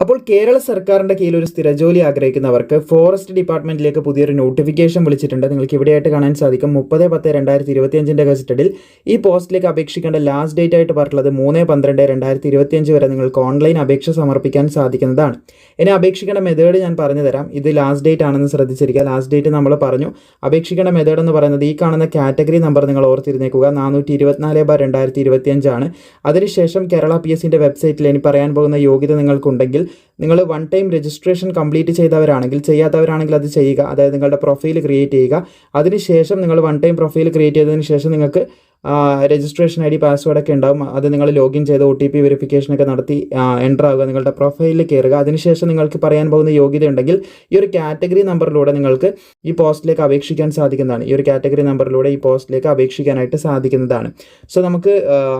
അപ്പോൾ കേരള സർക്കാരിന്റെ കീഴിൽ ഒരു സ്ഥിരജോലി ആഗ്രഹിക്കുന്നവർക്ക് ഫോറസ്റ്റ് ഡിപ്പാർട്ട്മെന്റിലേക്ക് പുതിയൊരു നോട്ടിഫിക്കേഷൻ വിളിച്ചിട്ടുണ്ട്. നിങ്ങൾക്ക് ഇവിടെയായിട്ട് കാണാൻ സാധിക്കും. മുപ്പത് പത്ത് രണ്ടായിരത്തി ഇരുപത്തിയഞ്ചിന്റെ ഗസറ്റഡിൽ ഈ പോസ്റ്റിലേക്ക് അപേക്ഷിക്കേണ്ട ലാസ്റ്റ് ഡേറ്റ് ആയിട്ട് പറഞ്ഞിട്ടുള്ളത് മൂന്ന് പന്ത്രണ്ട് രണ്ടായിരത്തി ഇരുപത്തിയഞ്ച് വരെ നിങ്ങൾക്ക് ഓൺലൈൻ അപേക്ഷ സമർപ്പിക്കാൻ സാധിക്കുന്നതാണ്. ഇനി അപേക്ഷിക്കേണ്ട മെത്തേഡ് ഞാൻ പറഞ്ഞു തരാം. ഇത് ലാസ്റ്റ് ഡേറ്റ് ആണെന്ന് ശ്രദ്ധിച്ചിരിക്കുക. ലാസ്റ്റ് ഡേറ്റ് നമ്മൾ പറഞ്ഞു. അപേക്ഷിക്കേണ്ട മെത്തേഡ് എന്ന് പറയുന്നത് ഈ കാണുന്ന കാറ്റഗറി നമ്പർ നിങ്ങൾ ഓർത്തിരുന്നേക്കുക. നാനൂറ്റി ഇരുപത്തിനാല് ബാർ രണ്ടായിരത്തി ഇരുപത്തിയഞ്ചാണ് അതിനുശേഷം കേരള പി എസിന്റെ വെബ്സൈറ്റിൽ ഇനി പറയാൻ പോകുന്ന യോഗ്യത നിങ്ങൾക്കുണ്ടെങ്കിൽ നിങ്ങൾ വൺ ടൈം രജിസ്ട്രേഷൻ കംപ്ലീറ്റ് ചെയ്തവരാണെങ്കിൽ ചെയ്യാത്തവരാണെങ്കിൽ അത് ചെയ്യുക. അതായത് നിങ്ങളുടെ പ്രൊഫൈൽ ക്രിയേറ്റ് ചെയ്യുക. അതിനുശേഷം നിങ്ങൾ വൺ ടൈം പ്രൊഫൈൽ ക്രിയേറ്റ് ചെയ്തതിന് ശേഷം നിങ്ങൾക്ക് രജിസ്ട്രേഷൻ ഐ ഡി പാസ്വേഡൊക്കെ ഉണ്ടാവും. അത് നിങ്ങൾ ലോഗിൻ ചെയ്ത് ഒ ടി പി വെരിഫിക്കേഷനൊക്കെ നടത്തി എന്റർ ആവുക നിങ്ങളുടെ പ്രൊഫൈലിൽ കയറുക അതിനുശേഷം നിങ്ങൾക്ക് പറയാൻ പോകുന്ന യോഗ്യത ഉണ്ടെങ്കിൽ ഈ ഒരു കാറ്റഗറി നമ്പറിലൂടെ നിങ്ങൾക്ക് ഈ പോസ്റ്റിലേക്ക് അപേക്ഷിക്കാൻ സാധിക്കുന്നതാണ്. ഈ ഒരു കാറ്റഗറി നമ്പറിലൂടെ ഈ പോസ്റ്റിലേക്ക് അപേക്ഷിക്കാനായിട്ട് സാധിക്കുന്നതാണ്. സോ നമുക്ക്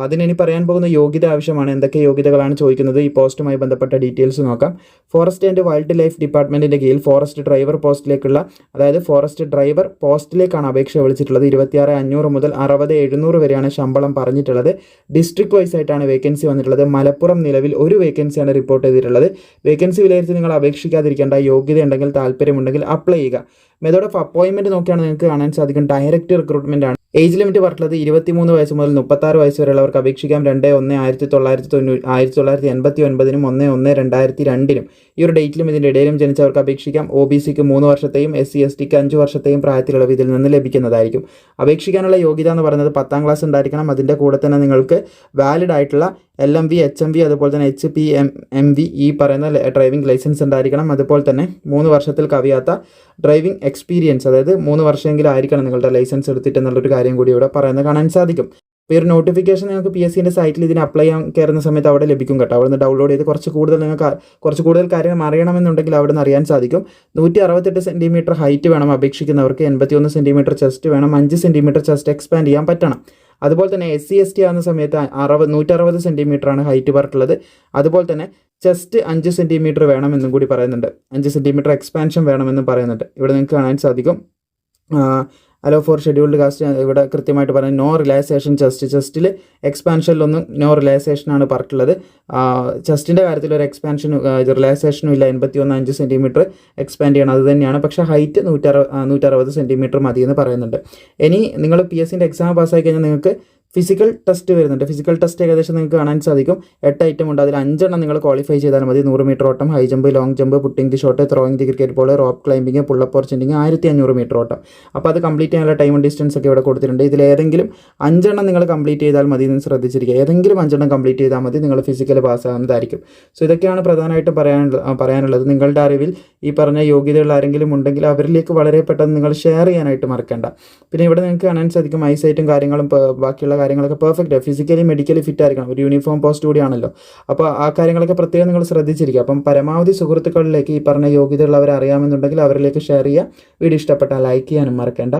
അതിനി പറയാൻ പോകുന്ന യോഗ്യത ആവശ്യമാണ്. എന്തൊക്കെ യോഗ്യതകളാണ് ചോദിക്കുന്നത്? ഈ പോസ്റ്റുമായി ബന്ധപ്പെട്ട ഡീറ്റെയിൽസ് നോക്കാം. ഫോറസ്റ്റ് ആൻഡ് വൈൽഡ് ലൈഫ് ഡിപ്പാർട്ട്മെന്റിന്റെ കീഴിൽ ഫോറസ്റ്റ് ഡ്രൈവർ പോസ്റ്റിലേക്കുള്ള അതായത് ഫോറസ്റ്റ് ഡ്രൈവർ പോസ്റ്റിലേക്കാണ് അപേക്ഷ വിളിച്ചിട്ടുള്ളത്. ഇരുപത്തിയാറ് അഞ്ഞൂറ് മുതൽ അറുപത് എഴുന്നൂറ് വരെയാണ് ശമ്പളം പറഞ്ഞിട്ടുള്ളത്. ഡിസ്ട്രിക്ട് വൈസ് ആയിട്ടാണ് വേക്കൻസി വന്നിട്ടുള്ളത്. മലപ്പുറം നിലവിൽ ഒരു വേക്കൻസിയാണ് റിപ്പോർട്ട് ചെയ്തിട്ടുള്ളത്. വേക്കൻസി വിലയിരുത്തി നിങ്ങൾ അപേക്ഷിക്കാതിരിക്കേണ്ട യോഗ്യത ഉണ്ടെങ്കിൽ താല്പര്യമുണ്ടെങ്കിൽ അപ്ലൈ ചെയ്യുക. മെത്തേഡ് ഓഫ് അപ്പോയിൻമെന്റ് നോക്കിയാണ് നിങ്ങൾക്ക് കാണാൻ സാധിക്കും. ഡയറക്റ്റ് റിക്രൂട്ട്മെന്റ് ആണ്. ഏജ് ലിമിറ്റ് പറഞ്ഞിട്ടുള്ളത് ഇരുപത്തിമൂന്ന് വയസ്സ് മുതൽ മുപ്പത്താറ് വയസ്സ് വരെയുള്ളവർക്ക് അപേക്ഷിക്കാം. രണ്ട് ഒന്ന് ആയിരത്തി തൊള്ളായിരത്തി തൊണ്ണൂറ്റി ആയിരത്തി തൊള്ളായിരത്തി എൺപത്തി ഒൻപതിനും ഒന്ന് ഒന്ന് രണ്ടായിരത്തി രണ്ടിനും. ഈ ഒരു ഡേറ്റിലും ഇതിന്റെ ഇടയിലും ജനിച്ചവർക്ക് അപേക്ഷിക്കാം. ഒ ബി സിക്ക് മൂന്ന് വർഷത്തെയും എസ് സി എസ് ടിക്ക് അഞ്ച് വർഷത്തെയും പ്രായത്തിലുള്ള ഇതിൽ നിന്ന് ലഭിക്കുന്നതായിരിക്കും. അപേക്ഷിക്കാനുള്ള യോഗ്യത എന്ന് പറയുന്നത് പത്താം ക്ലാസ് ഉണ്ടായിരിക്കണം. അതിന്റെ കൂടെ തന്നെ നിങ്ങൾക്ക് വാലിഡ് ആയിട്ടുള്ള L M V H M V അതുപോലെ തന്നെ H P M M V ഈ പറയുന്ന ഡ്രൈവിംഗ് ലൈസൻസ് ഉണ്ടായിരിക്കണം. അതുപോലെ തന്നെ മൂന്ന് വർഷത്തിൽ കവിയാത്ത ഡ്രൈവിംഗ് എക്സ്പീരിയൻസ് അതായത് മൂന്ന് വർഷമെങ്കിലും ആയിരിക്കണം നിങ്ങളുടെ ലൈസൻസ് എടുത്തിട്ട് എന്നുള്ളൊരു കാര്യം കൂടി ഇവിടെ പറയുന്നത് കാണാൻ സാധിക്കും. ഇപ്പോൾ ഒരു നോട്ടിഫിക്കേഷൻ നിങ്ങൾക്ക് പി എസ് സിന്റെ സൈറ്റിൽ ഇതിന് അപ്ലൈ ചെയ്യാൻ കയറുന്ന സമയത്ത് അവിടെ ലഭിക്കും കേട്ടോ. അവിടെ നിന്ന് ഡൗൺലോഡ് ചെയ്ത് കുറച്ച് കൂടുതൽ നിങ്ങൾക്ക് കുറച്ച് കൂടുതൽ കാര്യങ്ങൾ അറിയണമെന്നുണ്ടെങ്കിൽ അവിടെ നിന്ന് അറിയാൻ സാധിക്കും. നൂറ്റി അറുപത്തെട്ട് സെന്റിമീറ്റർ ഹൈറ്റ് വേണം അപേക്ഷിക്കുന്നവർക്ക് എൺപത്തിയൊന്ന് സെന്റിമീറ്റർ ചെസ്റ്റ് വേണം അഞ്ച് സെന്റിമീറ്റർ ചെസ്റ്റ് എക്സ്പാൻഡ് ചെയ്യാൻ പറ്റണം. അതുപോലെ തന്നെ എസ് സി എസ് ടി ആകുന്ന സമയത്ത് അറുപത് നൂറ്ററുപത് സെന്റിമീറ്റർ ആണ് ഹൈറ്റ് പറഞ്ഞിട്ടുള്ളത്. അതുപോലെ തന്നെ ചെസ്റ്റ് അഞ്ച് സെന്റിമീറ്റർ വേണമെന്നും കൂടി പറയുന്നുണ്ട്. അഞ്ച് സെന്റിമീറ്റർ എക്സ്പാൻഷൻ വേണമെന്നും പറയുന്നുണ്ട്. ഇവിടെ നിങ്ങൾക്ക് കാണാൻ സാധിക്കും. അലോ ഫോർ ഷെഡ്യൂൾഡ് കാസ്റ്റ് ഇവിടെ കൃത്യമായിട്ട് പറയുന്നത് നോ റിലാക്സേഷൻ ചെസ്റ്റ് ചെസ്റ്റിൽ എക്സ്പാൻഷനിലൊന്നും നോ റിലാക്സേഷനാണ് പറഞ്ഞിട്ടുള്ളത്. ചെസ്റ്റിന്റെ കാര്യത്തിൽ ഒരു എക്സ്പാൻഷനും റിലാക്സേഷനും ഇല്ല. എൺപത്തി ഒന്ന് അഞ്ച് സെന്റിമീറ്റർ എക്സ്പാൻഡ് ചെയ്യണം. അത് തന്നെയാണ്. പക്ഷേ ഹൈറ്റ് നൂറ്ററു നൂറ്ററുപത് സെന്റിമീറ്റർ മതിയെന്ന് പറയുന്നുണ്ട്. ഇനി നിങ്ങൾ പി എസ് സിന്റെ എക്സാം പാസ്സായി കഴിഞ്ഞാൽ നിങ്ങൾക്ക് ഫിസിക്കൽ ടെസ്റ്റ് വരുന്നുണ്ട്. ഫിസിക്കൽ ടെസ്റ്റ് ഏകദേശം നിങ്ങൾക്ക് കാണാൻ സാധിക്കും. എട്ട് ഐറ്റം ഉണ്ട്. അതിൽ അഞ്ചെണ്ണം നിങ്ങൾ ക്വാളിഫൈ ചെയ്താൽ മതി. നൂറ് മീറ്റർ ഓട്ടം high jump long jump putting the shot throwing the cricket ball rope climbing pull up or chinning ആയിരത്തി അഞ്ഞൂറ് മീറ്റർ ഓട്ടം. അപ്പോൾ അത് കംപ്ലീറ്റ് ചെയ്യാനുള്ള ടൈം ഡിസ്റ്റൻസ് ഒക്കെ ഇവിടെ കൊടുത്തിട്ടുണ്ട്. ഇതിൽ ഏതെങ്കിലും അഞ്ചെണ്ണം നിങ്ങൾ കംപ്ലീറ്റ് ചെയ്താൽ മതി എന്ന് ശ്രദ്ധിച്ചിരിക്കുക. ഏതെങ്കിലും അഞ്ചെണ്ണം കംപ്ലീറ്റ് ചെയ്താൽ മതി. നിങ്ങൾ ഫിസിക്കൽ പാസ്സാകുന്നതായിരിക്കും സോ ഇതൊക്കെയാണ് പ്രധാനമായിട്ടും പറയാനുള്ള പറയാനുള്ളത്. നിങ്ങളുടെ അറിവിൽ ഈ പറഞ്ഞ യോഗ്യതകൾ ആരെങ്കിലും ഉണ്ടെങ്കിൽ അവരിലേക്ക് വളരെ പെട്ടെന്ന് നിങ്ങൾ ഷെയർ ചെയ്യാനായിട്ട് മറക്കണ്ട. പിന്നെ ഇവിടെ നിങ്ങൾക്ക് കാണാൻ സാധിക്കും ഐസൈറ്റും കാര്യങ്ങളും ബാക്കിയുള്ള കാര്യങ്ങളൊക്കെ പെർഫെക്റ്റ് ഫിസിക്കലി മെഡിക്കലി ഫിറ്റ് ആയിരിക്കണം. ഒരു യൂണിഫോം പോസ്റ്റ് കൂടിയാണല്ലോ അപ്പോൾ ആ കാര്യങ്ങളൊക്കെ പ്രത്യേകം നിങ്ങൾ ശ്രദ്ധിച്ചിരിക്കുക. അപ്പം പരമാവധി സുഹൃത്തുക്കളിലേക്ക് ഈ പറഞ്ഞ യോഗ്യതയുള്ളവരെ അറിയാമെന്നുണ്ടെങ്കിൽ അവരിലേക്ക് ഷെയർ ചെയ്യുക. വീഡിയോ ഇഷ്ടപ്പെട്ടാൽ ലൈക്ക് ചെയ്യാനും മറക്കേണ്ട.